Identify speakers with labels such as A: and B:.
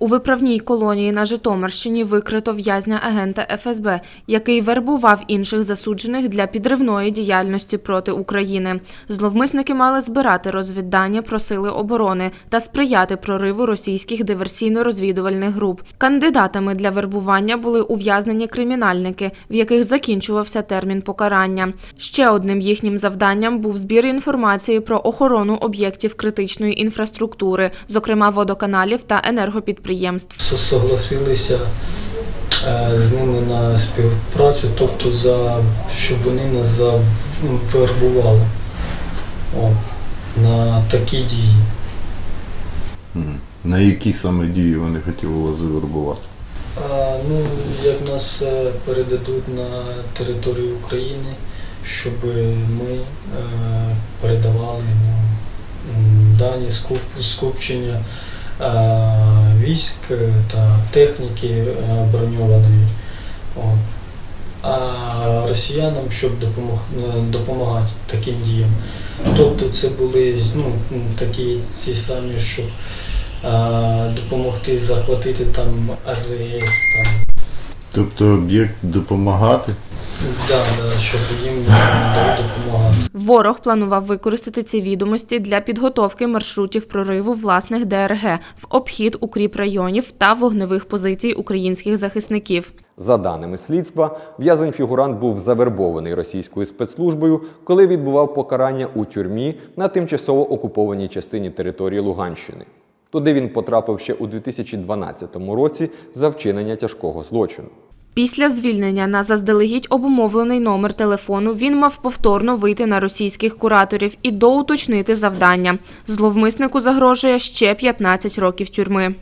A: У виправній колонії на Житомирщині викрито в'язня агента ФСБ, який вербував інших засуджених для підривної діяльності проти України. Зловмисники мали збирати розвіддання про сили оборони та сприяти прориву російських диверсійно-розвідувальних груп. Кандидатами для вербування були ув'язнені кримінальники, в яких закінчувався термін покарання. Ще одним їхнім завданням був збір інформації про охорону об'єктів критичної інфраструктури, зокрема водоканалів та енергопідприємств.
B: Со- Согласилися е, з ними на співпрацю, тобто за щоб вони нас завербували О, на такі дії.
C: На які саме дії вони хотіли вас завербувати?
B: А, ну, як нас е, передадуть на територію України, щоб ми е, передавали ну, дані скуп, скупчення е, військ е, та техніки е, броньованої. А росіянам, щоб допомог, е, допомагати таким діям. Тобто це були ну, такі ці самі, щоб е, допомогти захватити там АЗС, там,
C: Тобто об'єкт допомагати?
B: да, да, щоб їм допомагати.
A: Ворог планував використати ці відомості для підготовки маршрутів прориву власних ДРГ в обхід укріп районів та вогневих позицій українських захисників.
D: За даними слідства, в'язень фігурант був завербований російською спецслужбою, коли відбував покарання у тюрмі на тимчасово окупованій частині території Луганщини. Туди він потрапив ще у 2012 році за вчинення тяжкого злочину.
A: Після звільнення на заздалегідь обумовлений номер телефону він мав повторно вийти на російських кураторів і доуточнити завдання. Зловмиснику загрожує ще 15 років тюрми.